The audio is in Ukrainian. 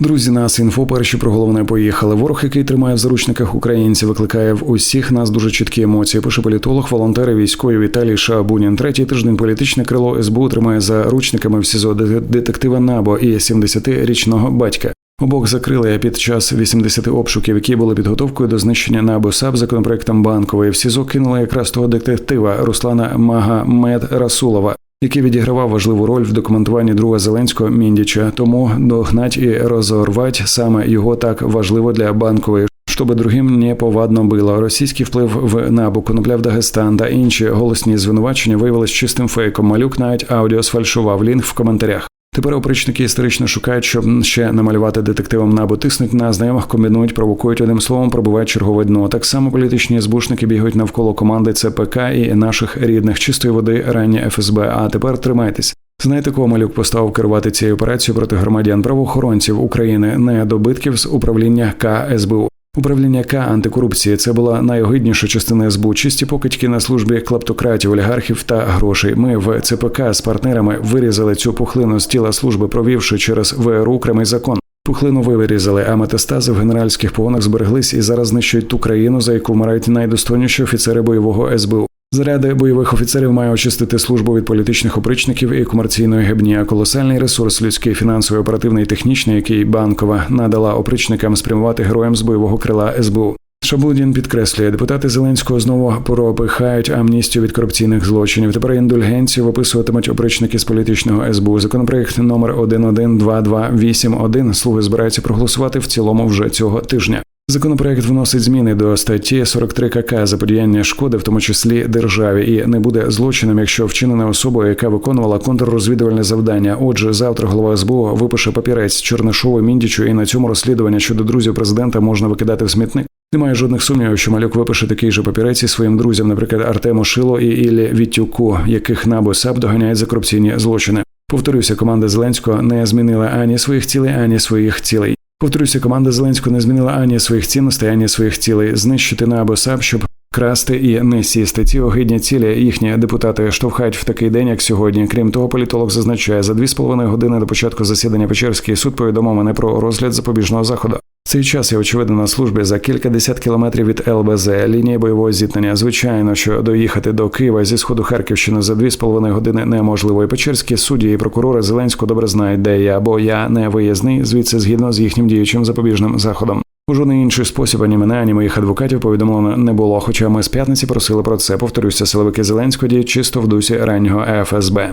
Друзі, нас інфо перші про головне поїхали. Ворог, який тримає в заручниках українців, викликає в усіх нас дуже чіткі емоції. Пише політолог, волонтери, військові Віталій Шабунін. Третій тиждень політичне крило СБУ тримає за ручниками в СІЗО де- детектива Набо і 70-річного батька. Обох закрили під час 80 обшуків, які були підготовкою до знищення НАБУ САП законопроектом банкової. В СІЗО кинули якраз того детектива Руслана Магамед Расулова, який відігравав важливу роль в документуванні друга Зеленського Міндіча. Тому догнать і розорвати саме його так важливо для банкової. Щоб другим не повадно було. Російський вплив в набу, конопля в Дагестан та інші голосні звинувачення виявились чистим фейком. Малюк навіть аудіо сфальшував. Лінк в коментарях. Тепер опричники історично шукають, щоб ще намалювати детективам набу, тиснуть на знайомих, комбінують, провокують одним словом, пробувають чергове дно. Так само політичні збушники бігають навколо команди ЦПК і наших рідних чистої води ранні ФСБ. А тепер тримайтесь. Знаєте, кого малюк поставив керувати цією операцією проти громадян правоохоронців України, не добитків з управління КСБУ. Управління К антикорупції це була найогидніша частина СБУ, чисті покидьки на службі клептократів, олігархів та грошей. Ми в ЦПК з партнерами вирізали цю пухлину з тіла служби, провівши через ВРУ окремий закон. Пухлину вирізали, а метастази в генеральських погонах збереглись і зараз знищують ту країну, за яку вмирають найдостойніші офіцери бойового СБУ. Заряди бойових офіцерів має очистити службу від політичних опричників і комерційної гебні. А колосальний ресурс людський, фінансовий, оперативний, і технічний, який банкова надала опричникам спрямувати героям з бойового крила СБУ. Шабудін підкреслює, депутати Зеленського знову пропихають амністію від корупційних злочинів. Тепер індульгенцію виписуватимуть опричники з політичного СБУ. Законопроект номер 112281 слуги збираються проголосувати в цілому вже цього тижня. Законопроект вносить зміни до статті 43 КК заподіяння шкоди, в тому числі державі, і не буде злочином, якщо вчинена особою, яка виконувала контррозвідувальне завдання. Отже, завтра голова СБУ випише папірець Чернишову Міндічу, і на цьому розслідування щодо друзів президента можна викидати в смітник. Немає жодних сумнівів, що малюк випише такий же папірець і своїм друзям, наприклад, Артему Шило і Іллі Вітюку, яких НАБУ САП доганяють за корупційні злочини. Повторюся, команда Зеленського не змінила ані своїх цілей, ані своїх цілей. Повторюся, команда Зеленського не змінила ані своїх цінностей, ані своїх цілей знищити НАБУ САП, щоб красти і не сісти. Ці огидні цілі їхні депутати штовхають в такий день, як сьогодні. Крім того, політолог зазначає, за дві з половиною години до початку засідання Печерський суд повідомив мене про розгляд запобіжного заходу. Цей час я очевидно на службі за кілька десят кілометрів від ЛБЗ, лінії бойового зіткнення. Звичайно, що доїхати до Києва зі сходу Харківщини за дві з половиною години неможливо. І печерські судді і прокурори Зеленського добре знають, де я, бо я не виїзний звідси згідно з їхнім діючим запобіжним заходом. У жодний інший спосіб ані мене, ані моїх адвокатів повідомлено не було. Хоча ми з п'ятниці просили про це. Повторюся, силовики Зеленського діють чисто в дусі раннього ФСБ.